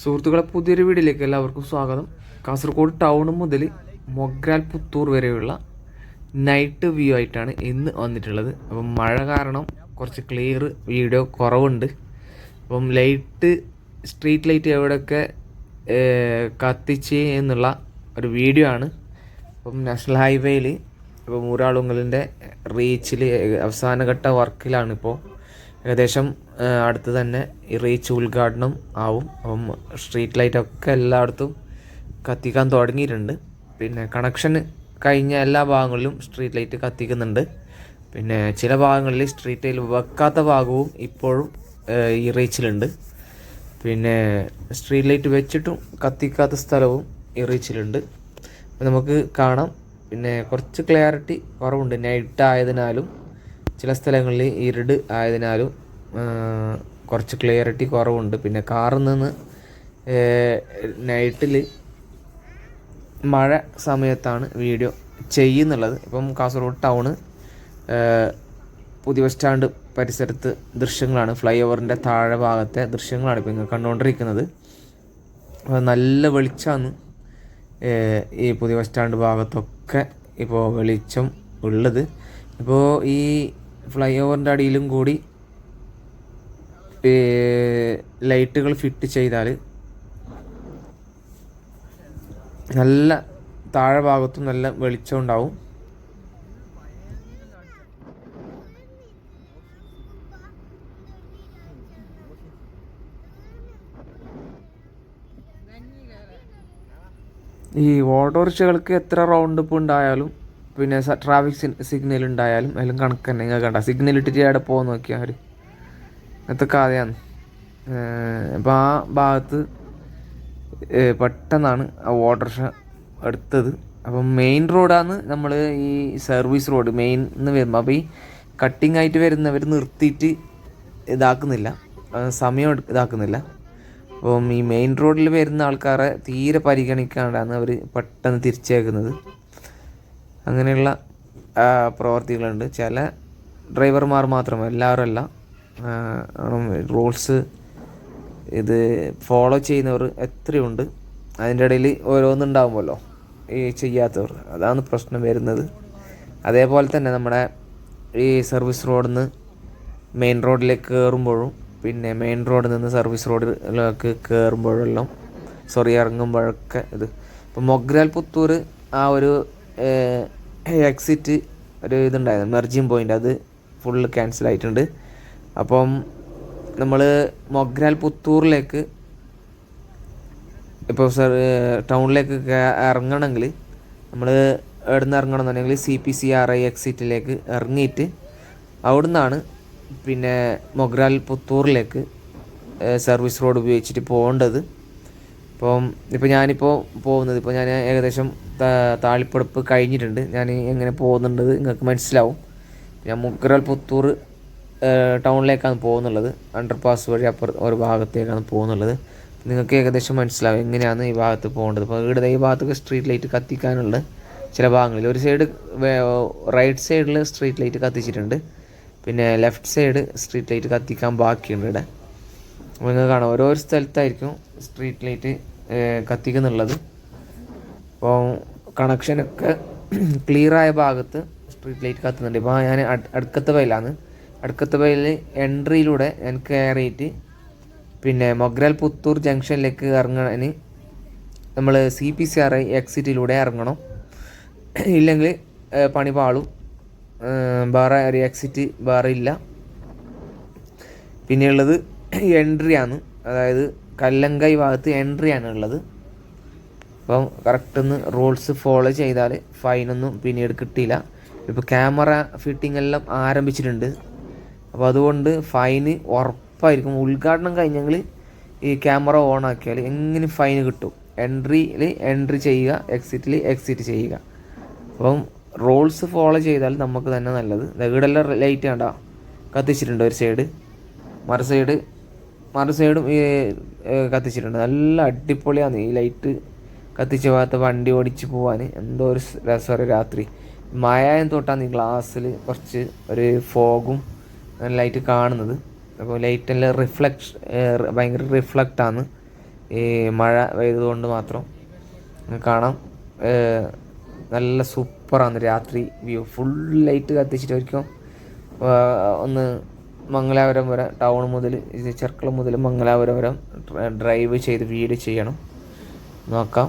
സുഹൃത്തുക്കളെ പുതിയൊരു വീഡിയോയിലേക്ക് എല്ലാവർക്കും സ്വാഗതം. കാസർഗോഡ് ടൗൺ മുതൽ മൊഗ്രാൽ പുത്തൂർ വരെയുള്ള നൈറ്റ് വ്യൂ ആയിട്ടാണ് ഇന്ന് വന്നിട്ടുള്ളത്. അപ്പം മഴ കാരണം കുറച്ച് ക്ലിയർ വീഡിയോ കുറവുണ്ട്. അപ്പം ലൈറ്റ് സ്ട്രീറ്റ് ലൈറ്റ് എവിടെയൊക്കെ കത്തിച്ച് എന്നുള്ള ഒരു വീഡിയോ ആണ്. അപ്പം നാഷണൽ ഹൈവേയിൽ ഇപ്പം ഊരാളുങ്കലിന്റെ റീച്ചിൽ അവസാനഘട്ട വർക്കിലാണ് ഇപ്പോൾ ഏകദേശം അടുത്ത് തന്നെ ഈ റീച്ച് ഉദ്ഘാടനം ആവും. അപ്പം സ്ട്രീറ്റ് ലൈറ്റൊക്കെ എല്ലായിടത്തും കത്തിക്കാൻ തുടങ്ങിയിട്ടുണ്ട്. പിന്നെ കണക്ഷൻ കഴിഞ്ഞ എല്ലാ ഭാഗങ്ങളിലും സ്ട്രീറ്റ് ലൈറ്റ് കത്തിക്കുന്നുണ്ട്. പിന്നെ ചില ഭാഗങ്ങളിൽ സ്ട്രീറ്റ് ലൈറ്റ് വെക്കാത്ത ഭാഗവും ഇപ്പോഴും ഈ റീച്ചിലുണ്ട്. പിന്നെ സ്ട്രീറ്റ് ലൈറ്റ് വെച്ചിട്ടും കത്തിക്കാത്ത സ്ഥലവും ഈ റീച്ചിലുണ്ട്. നമുക്ക് കാണാം. പിന്നെ കുറച്ച് ക്ലാരിറ്റി കുറവുണ്ട്. നൈറ്റ് ആയതിനാലും ചില സ്ഥലങ്ങളിൽ ഇരുട് ആയതിനാലും കുറച്ച് ക്ലിയറിറ്റി കുറവുണ്ട്. പിന്നെ കാറിൽ നിന്ന് നൈറ്റിൽ മഴ സമയത്താണ് വീഡിയോ ചെയ്യുന്നുള്ളത്. ഇപ്പം കാസർഗോഡ് ടൗണ് പുതിയ സ്റ്റാൻഡ് പരിസരത്ത് ദൃശ്യങ്ങളാണ്. ഫ്ലൈ ഓവറിന്റെ താഴെ ഭാഗത്തെ ദൃശ്യങ്ങളാണ് ഇപ്പോൾ നിങ്ങൾ കണ്ടുകൊണ്ടിരിക്കുന്നത്. നല്ല വെളിച്ചമാണ് ഈ പുതിയ ബസ് സ്റ്റാൻഡ് ഭാഗത്തൊക്കെ ഇപ്പോൾ വെളിച്ചം ഉള്ളത്. ഇപ്പോൾ ഈ ഫ്ലൈ ഓവറിന്റെ അടിയിലും കൂടി ലൈറ്റുകൾ ഫിറ്റ് ചെയ്താൽ നല്ല താഴെ ഭാഗത്തും നല്ല വെളിച്ചം ഉണ്ടാവും. ഈ ഓട്ടോറിക്ഷകൾക്ക് എത്ര റൗണ്ട് ഇപ്പോൾ ഉണ്ടായാലും പിന്നെ ട്രാഫിക് സിഗ്നൽ ഉണ്ടായാലും എല്ലാം കണക്ക് തന്നെ. നിങ്ങൾ കണ്ട സിഗ്നൽ ഇട്ടിട്ട് അവിടെ പോകാൻ നോക്കിയാൽ അവർ ഇങ്ങനത്തെ കഥയാണ്. അപ്പോൾ ആ ഭാഗത്ത് പെട്ടെന്നാണ് ആ ഓട്ടോറിക്ഷ എടുത്തത്. അപ്പം മെയിൻ റോഡാണ് നമ്മൾ ഈ സർവീസ് റോഡ് മെയിൻ എന്ന് വരുമ്പോൾ അപ്പോൾ ഈ കട്ടിങ് ആയിട്ട് വരുന്നവർ നിർത്തിയിട്ട് ഇതാക്കുന്നില്ല. സമയം ഇതാക്കുന്നില്ല. അപ്പം ഈ മെയിൻ റോഡിൽ വരുന്ന ആൾക്കാരെ തീരെ പരിഗണിക്കാണ്ടാണ് അവർ പെട്ടെന്ന് തിരിച്ചേക്കുന്നത്. അങ്ങനെയുള്ള പ്രവർത്തികളുണ്ട്. ചില ഡ്രൈവർമാർ മാത്രം എല്ലാവരല്ല. റൂൾസ് ഇത് ഫോളോ ചെയ്യുന്നവർ എത്രയുണ്ട് അതിന്റെ ഇടയിൽ ഓരോന്നുണ്ടാകുമല്ലോ ഈ ചെയ്യാത്തവർ. അതാണ് പ്രശ്നം വരുന്നത്. അതേപോലെ തന്നെ നമ്മുടെ ഈ സർവീസ് റോഡിൽ നിന്ന് മെയിൻ റോഡിലേക്ക് കയറുമ്പോഴും പിന്നെ മെയിൻ റോഡിൽ നിന്ന് സർവീസ് റോഡിലേക്ക് കയറുമ്പോഴെല്ലാം സോറി ഇറങ്ങുമ്പോഴൊക്കെ ഇത്. ഇപ്പോൾ മൊഗ്രാൽ പുത്തൂർ ആ ഒരു എക്സിറ്റ് ഒരു ഇതുണ്ടായിരുന്നു. മെർജിങ് പോയിന്റ് അത് ഫുള്ള് ക്യാൻസൽ ആയിട്ടുണ്ട്. അപ്പം നമ്മൾ മൊഗ്രാൽ പുത്തൂറിലേക്ക് ഇപ്പോൾ സർ ടൗണിലേക്ക് ഇറങ്ങണമെങ്കിൽ നമ്മൾ എവിടെ നിന്ന് ഇറങ്ങണം എന്നുണ്ടെങ്കിൽ C P C R I എക്സിറ്റിലേക്ക് ഇറങ്ങിയിട്ട് അവിടെ നിന്നാണ് പിന്നെ മൊഗ്രാൽ പുത്തൂറിലേക്ക് സർവീസ് റോഡ് ഉപയോഗിച്ചിട്ട് പോകേണ്ടത്. ഇപ്പം ഇപ്പോൾ ഞാനിപ്പോൾ പോകുന്നത് ഇപ്പോൾ ഞാൻ ഏകദേശം താളിപ്പടുപ്പ് കഴിഞ്ഞിട്ടുണ്ട്. ഞാൻ എങ്ങനെ പോകുന്നുണ്ടത് നിങ്ങൾക്ക് മനസ്സിലാവും. ഞാൻ മുക്കരൽ പുത്തൂർ ടൗണിലേക്കാണ് പോകുന്നുള്ളത്. അണ്ടർ പാസ് വഴി അപ്പുറ ഒരു ഭാഗത്തേക്കാണ് പോകുന്നുള്ളത്. നിങ്ങൾക്ക് ഏകദേശം മനസ്സിലാവും എങ്ങനെയാണ് ഈ ഭാഗത്ത് പോകേണ്ടത്. ഇപ്പോൾ ഇവിടെ ഈ ഭാഗത്തൊക്കെ സ്ട്രീറ്റ് ലൈറ്റ് കത്തിക്കാനുള്ള ചില ഭാഗങ്ങളിൽ. ഒരു സൈഡ് റൈറ്റ് സൈഡിൽ സ്ട്രീറ്റ് ലൈറ്റ് കത്തിച്ചിട്ടുണ്ട്. പിന്നെ ലെഫ്റ്റ് സൈഡ് സ്ട്രീറ്റ് ലൈറ്റ് കത്തിക്കാൻ ബാക്കിയുണ്ട് ഇവിടെ. നിങ്ങൾക്ക് കാണാം. ഓരോ സ്ഥലത്തായിരിക്കും സ്ട്രീറ്റ് ലൈറ്റ് കത്തിക്കുന്നുള്ളത്. അപ്പോൾ കണക്ഷനൊക്കെ ക്ലിയറായ ഭാഗത്ത് സ്ട്രീറ്റ് ലൈറ്റ് കത്തുന്നുണ്ട്. ഇപ്പോൾ ഞാൻ അടുക്കത്തെ വയലാണ് അടുക്കത്തെ വയലിൽ എൻട്രിയിലൂടെ ഞാൻ കയറിയിട്ട് പിന്നെ മൊഗ്രാൽ പുത്തൂർ ജംഗ്ഷനിലേക്ക് ഇറങ്ങാൻ നമ്മൾ C P C R I എക്സിറ്റിലൂടെ ഇറങ്ങണം. ഇല്ലെങ്കിൽ പണി പാളും. വേറെ ഒരു എക്സിറ്റ് വേറെ ഇല്ല. പിന്നെയുള്ളത് എൻട്രി ആണ്. അതായത് കല്ലങ്കൈ ഭാഗത്ത് എൻട്രി ആണ് ഉള്ളത്. അപ്പം കറക്റ്റ് ഒന്ന് റൂൾസ് ഫോളോ ചെയ്താൽ ഫൈനൊന്നും പിന്നീട് കിട്ടിയില്ല. ഇപ്പോൾ ക്യാമറ ഫിറ്റിംഗ് എല്ലാം ആരംഭിച്ചിട്ടുണ്ട്. അപ്പോൾ അതുകൊണ്ട് ഫൈന് ഉറപ്പായിരിക്കും. ഉദ്ഘാടനം കഴിഞ്ഞെങ്കിൽ ഈ ക്യാമറ ഓൺ ആക്കിയാൽ എങ്ങനെ ഫൈൻ കിട്ടും. എൻട്രിയിൽ എൻട്രി ചെയ്യുക എക്സിറ്റിൽ എക്സിറ്റ് ചെയ്യുക. അപ്പം റൂൾസ് ഫോളോ ചെയ്താൽ നമുക്ക് തന്നെ നല്ലത്. ഇവിടെല്ലാം ലൈറ്റ് കണ്ട കത്തിച്ചിട്ടുണ്ട് ഒരു സൈഡ് മറു സൈഡ് മറു സൈഡും ഈ കത്തിച്ചിട്ടുണ്ട്. നല്ല അടിപൊളിയാണ് ഈ ലൈറ്റ് കത്തിച്ച ഭാഗത്ത് വണ്ടി ഓടിച്ച് പോവാൻ. എന്തോ ഒരു രസമാണ് രാത്രി. മഴയും തൊട്ടാണ് ഈ ഗ്ലാസ്സിൽ കുറച്ച് ഒരു ഫോഗും ലൈറ്റ് കാണുന്നത്. അപ്പോൾ ലൈറ്റെല്ലാം റിഫ്ലക്ഷൻ ഭയങ്കര റിഫ്ലക്റ്റാണ് ഈ മഴ പെയ്തതുകൊണ്ട് മാത്രം. കാണാം. നല്ല സൂപ്പറാണ് രാത്രി വ്യൂ ഫുൾ ലൈറ്റ് കത്തിച്ചിട്ടായിരിക്കും ഒന്ന് മംഗലാപുരം വരെ ടൗൺ മുതൽ ചെർക്കളം മുതൽ മംഗലാപുരം വരെ ഡ്രൈവ് ചെയ്ത് വീട് ചെയ്യണം. നോക്കാം.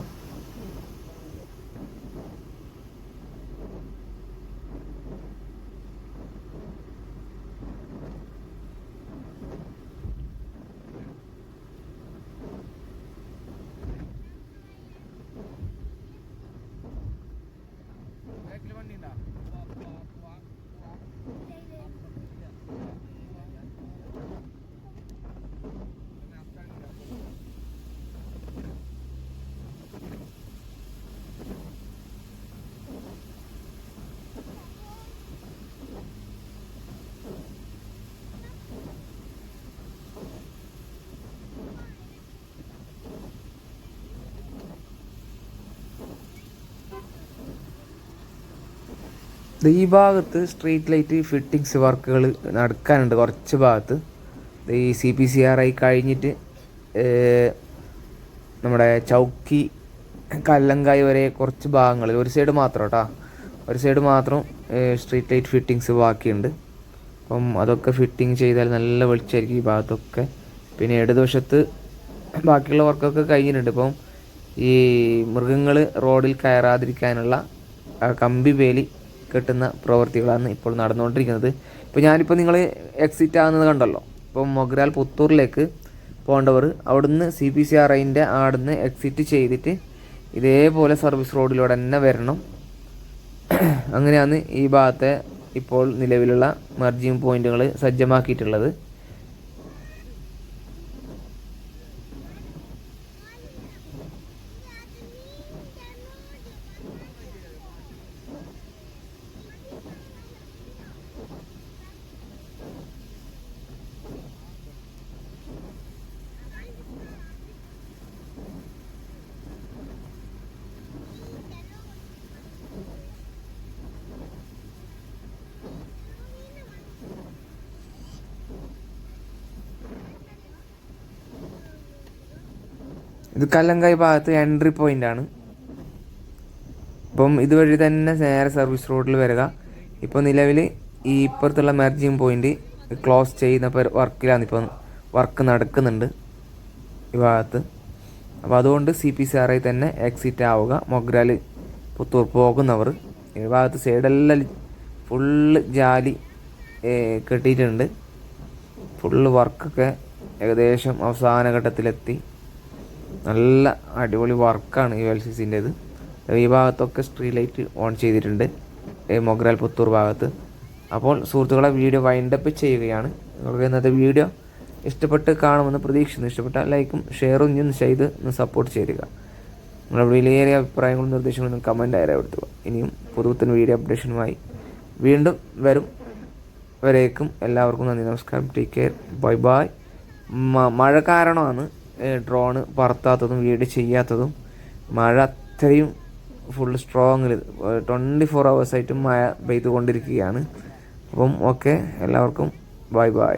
ഈ ഭാഗത്ത് സ്ട്രീറ്റ് ലൈറ്റ് ഫിറ്റിങ്സ് വർക്കുകൾ നടക്കാനുണ്ട് കുറച്ച് ഭാഗത്ത്. ഈ C P C R I കഴിഞ്ഞിട്ട് നമ്മുടെ ചൗക്കി കല്ലങ്കായ് വരെ കുറച്ച് ഭാഗങ്ങളിൽ ഒരു സൈഡ് മാത്രം കേട്ടോ ഒരു സൈഡ് മാത്രം സ്ട്രീറ്റ് ലൈറ്റ് ഫിറ്റിങ്സ് ബാക്കിയുണ്ട്. അപ്പം അതൊക്കെ ഫിറ്റിങ് ചെയ്താൽ നല്ല വെളിച്ചമായിരിക്കും ഈ ഭാഗത്തൊക്കെ. പിന്നെ ഇടതുവശത്ത് ബാക്കിയുള്ള വർക്കൊക്കെ കഴിഞ്ഞിട്ടുണ്ട്. ഇപ്പം ഈ മൃഗങ്ങൾ റോഡിൽ കയറാതിരിക്കാനുള്ള കമ്പി വേലി കെട്ടുന്ന പ്രവൃത്തികളാണ് ഇപ്പോൾ നടന്നുകൊണ്ടിരിക്കുന്നത്. ഇപ്പോൾ ഞാനിപ്പോൾ നിങ്ങൾ എക്സിറ്റ് ആകുന്നത് കണ്ടല്ലോ. ഇപ്പം മൊഗ്രാൽ പുത്തൂറിലേക്ക് പോകേണ്ടവർ അവിടുന്ന് സി പി സി ആർ ഐന്റെ ആടുന്ന് എക്സിറ്റ് ചെയ്തിട്ട് ഇതേപോലെ സർവീസ് റോഡിലൂടെ തന്നെ വരണം. അങ്ങനെയാണ് ഈ ഭാഗത്തെ ഇപ്പോൾ നിലവിലുള്ള മർജിങ് പോയിന്റുകൾ സജ്ജമാക്കിയിട്ടുള്ളത്. ഇത് കല്ലങ്കായ് ഭാഗത്ത് എൻട്രി പോയിന്റ് ആണ്. ഇപ്പം ഇതുവഴി തന്നെ നേരെ സർവീസ് റോഡിൽ വരിക. ഇപ്പോൾ നിലവിൽ ഈ ഇപ്പുറത്തുള്ള മെർജിങ് പോയിന്റ് ക്ലോസ് ചെയ്യുന്ന വർക്കിലാണ് ഇപ്പം വർക്ക് നടക്കുന്നുണ്ട് ഈ ഭാഗത്ത്. അപ്പോൾ അതുകൊണ്ട് സി പി സി ഐ തന്നെ എക്സിറ്റ് ആവുക. മൊഗ്രാൽ പുത്തൂർ പോകുന്നവർ. ഈ ഭാഗത്ത് സൈഡെല്ലാം ഫുള്ള് ജാലി കെട്ടിയിട്ടുണ്ട്. ഫുള്ള് വർക്കൊക്കെ ഏകദേശം അവസാന ഘട്ടത്തിലെത്തി. നല്ല അടിപൊളി വർക്കാണ് യു എൽ സി സിന്റേത്. ഈ ഭാഗത്തൊക്കെ സ്ട്രീറ്റ് ലൈറ്റ് ഓൺ ചെയ്തിട്ടുണ്ട് മൊഗ്രാൽ പുത്തൂർ ഭാഗത്ത്. അപ്പോൾ സുഹൃത്തുക്കളെ വീഡിയോ വൈൻഡപ്പ് ചെയ്യുകയാണ്. നിങ്ങൾക്ക് ഇന്നത്തെ വീഡിയോ ഇഷ്ടപ്പെട്ട് കാണുമെന്ന് പ്രതീക്ഷിക്കുന്നു. ഇഷ്ടപ്പെട്ട ലൈക്കും ഷെയറും ഇനി ചെയ്ത് ഒന്ന് സപ്പോർട്ട് ചെയ്യുക നിങ്ങളുടെ വിലയേറിയ അഭിപ്രായങ്ങളും നിർദ്ദേശങ്ങളും കമന്റ് ആയി രേഖപ്പെടുത്തുക. ഇനിയും പുതുപുത്തൻ വീഡിയോ അപ്ഡേഷനുമായി വീണ്ടും വരും. വരേക്കും എല്ലാവർക്കും നന്ദി നമസ്കാരം. ടേക്ക് കെയർ ബൈ ബൈ മഴ കാരണമാണ് ഡ്രോണ് പറത്താത്തതും വീഡിയോ ചെയ്യാത്തതും മഴ അത്രയും ഫുൾ സ്ട്രോങ്ങിൽ ട്വന്റി ഫോർ ഹവേഴ്സായിട്ടും മഴ പെയ്തുകൊണ്ടിരിക്കുകയാണ്. അപ്പം ഓക്കെ എല്ലാവർക്കും ബൈ ബൈ